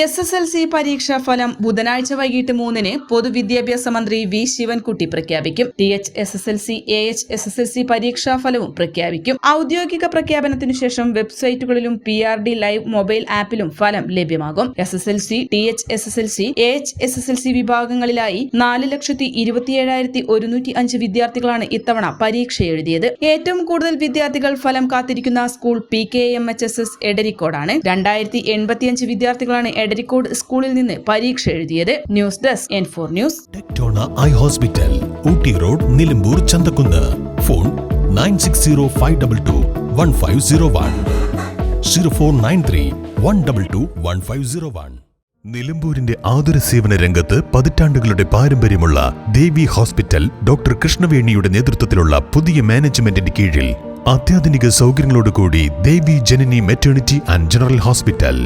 S S L C പരീക്ഷാ ഫലം ബുധനാഴ്ച വൈകിട്ട് മൂന്നിന് പൊതുവിദ്യാഭ്യാസ മന്ത്രി വി ശിവൻകുട്ടി പ്രഖ്യാപിക്കും. T H S S L C A H S S L C പരീക്ഷാ ഫലവും പ്രഖ്യാപിക്കും. ഔദ്യോഗിക പ്രഖ്യാപനത്തിനു ശേഷം വെബ്സൈറ്റുകളിലും P R D live mobile ആപ്പിലും ഫലം ലഭ്യമാകും. S S L C T H S S L C A H S S L C വിഭാഗങ്ങളിലായി നാല് ലക്ഷത്തി ഇരുപത്തിയേഴായിരത്തി ഒരുന്നൂറ്റി അഞ്ച് വിദ്യാർത്ഥികളാണ് ഇത്തവണ പരീക്ഷ എഴുതിയത്. ഏറ്റവും കൂടുതൽ വിദ്യാർത്ഥികൾ ഫലം കാത്തിരിക്കുന്ന school P K M H S S എഡരിക്കോടാണ് രണ്ടായിരത്തി എൺപത്തിയഞ്ച് വിദ്യാർത്ഥികളാണ് എഡരിക്കോട് സ്കൂളിൽ നിന്ന് പരീക്ഷ എഴുതിയത് news desk N four news. Tectona eye hospital Ooty road Nilambur Chanthakkunnu. Phone nine six zero five double two one five zero one. Zero four nine three one double two one five zero one. നിലമ്പൂരിന്റെ ആതുര സേവന രംഗത്ത് പതിറ്റാണ്ടുകളുടെ പാരമ്പര്യമുള്ള ദേവി hospital doctor കൃഷ്ണവേണിയുടെ നേതൃത്വത്തിലുള്ള പുതിയ മാനേജ്മെന്റിന്റെ കീഴിൽ അത്യാധുനിക സൗകര്യങ്ങളോടുകൂടി Devi Janani maternity and general hospital.